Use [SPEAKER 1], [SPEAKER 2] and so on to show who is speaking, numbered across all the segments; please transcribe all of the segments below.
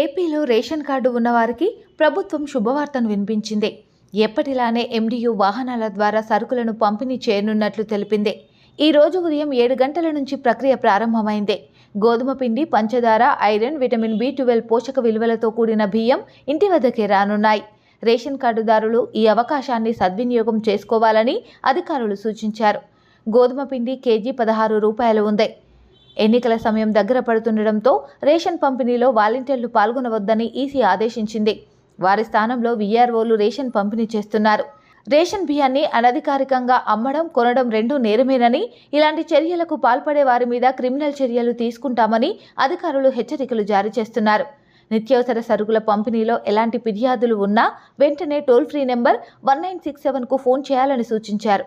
[SPEAKER 1] ఏపీలో ration card ఉన్నవారికి ప్రభుత్వం శుభవార్తను వినిపించింది. ఎప్పటిలానే ఎండియు వాహనాల ద్వారా సరుకులను పంపిణీ చేయనున్నట్లు తెలిపింది. ఈ రోజు ఉదయం ఏడు గంటల నుంచి ప్రక్రియ ప్రారంభమైంది. గోధుమ పిండి పంచదార ఐరన్ విటమిన్ బి ట్వెల్వ్ పోషక విలువలతో కూడిన బియ్యం ఇంటి వద్దకే రానున్నాయి. రేషన్ కార్డుదారులు ఈ అవకాశాన్ని సద్వినియోగం చేసుకోవాలని అధికారులు సూచించారు. గోధుమ పిండి కేజీ పదహారు రూపాయలు ఉంది. ఎన్నికల సమయం దగ్గర పడుతుండటంతో రేషన్ పంపిణీలో వాలంటీర్లు పాల్గొనవద్దని ఈసీ ఆదేశించింది. వారి స్థానంలో వీఆర్ఓలు రేషన్ పంపిణీ చేస్తున్నారు. రేషన్ బియ్యాన్ని అనధికారికంగా అమ్మడం కొనడం రెండూ నేరమేనని ఇలాంటి చర్యలకు పాల్పడే వారి మీద క్రిమినల్ చర్యలు తీసుకుంటామని అధికారులు హెచ్చరికలు జారీ చేస్తున్నారు. నిత్యావసర సరుకుల పంపిణీలో ఎలాంటి ఫిర్యాదులు ఉన్నా వెంటనే toll free number one nine six సెవెన్కు phone చేయాలని సూచించారు.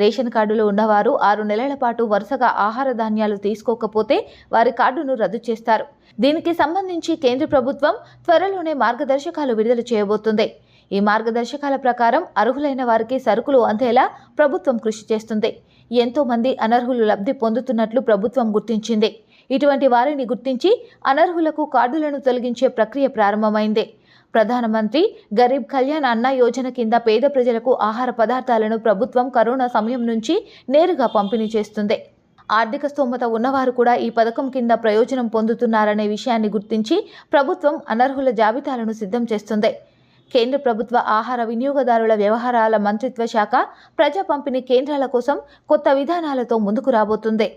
[SPEAKER 1] రేషన్ కార్డులు ఉన్నవారు ఆరు నెలల పాటు వరుసగా ఆహార ధాన్యాలు తీసుకోకపోతే వారి కార్డును రద్దు చేస్తారు. దీనికి సంబంధించి కేంద్ర ప్రభుత్వం త్వరలోనే మార్గదర్శకాలు విడుదల చేయబోతుంది. ఈ మార్గదర్శకాల ప్రకారం అర్హులైన వారికి సరుకులు అందేలా ప్రభుత్వం కృషి చేస్తుంది. ఎంతో మంది అనర్హులు లబ్ధి పొందుతున్నట్లు ప్రభుత్వం గుర్తించింది. ఇటువంటి వారిని గుర్తించి అనర్హులకు కార్డులను తొలగించే ప్రక్రియ ప్రారంభమైంది. ప్రధానమంత్రి గరీబ్ కళ్యాణ్ అన్న యోజన కింద పేద ప్రజలకు ఆహార పదార్థాలను ప్రభుత్వం కరోనా సమయం నుంచి నేరుగా పంపిణీ చేస్తుంది. ఆర్థిక స్తోమత ఉన్నవారు కూడా ఈ పథకం కింద ప్రయోజనం పొందుతున్నారనే విషయాన్ని గుర్తించి ప్రభుత్వం అనర్హుల జాబితాలను సిద్ధం చేస్తుంది. కేంద్ర ప్రభుత్వ ఆహార వినియోగదారుల వ్యవహారాల మంత్రిత్వ శాఖ ప్రజా పంపిణీ కేంద్రాల కోసం కొత్త విధానాలతో ముందుకు రాబోతుంది.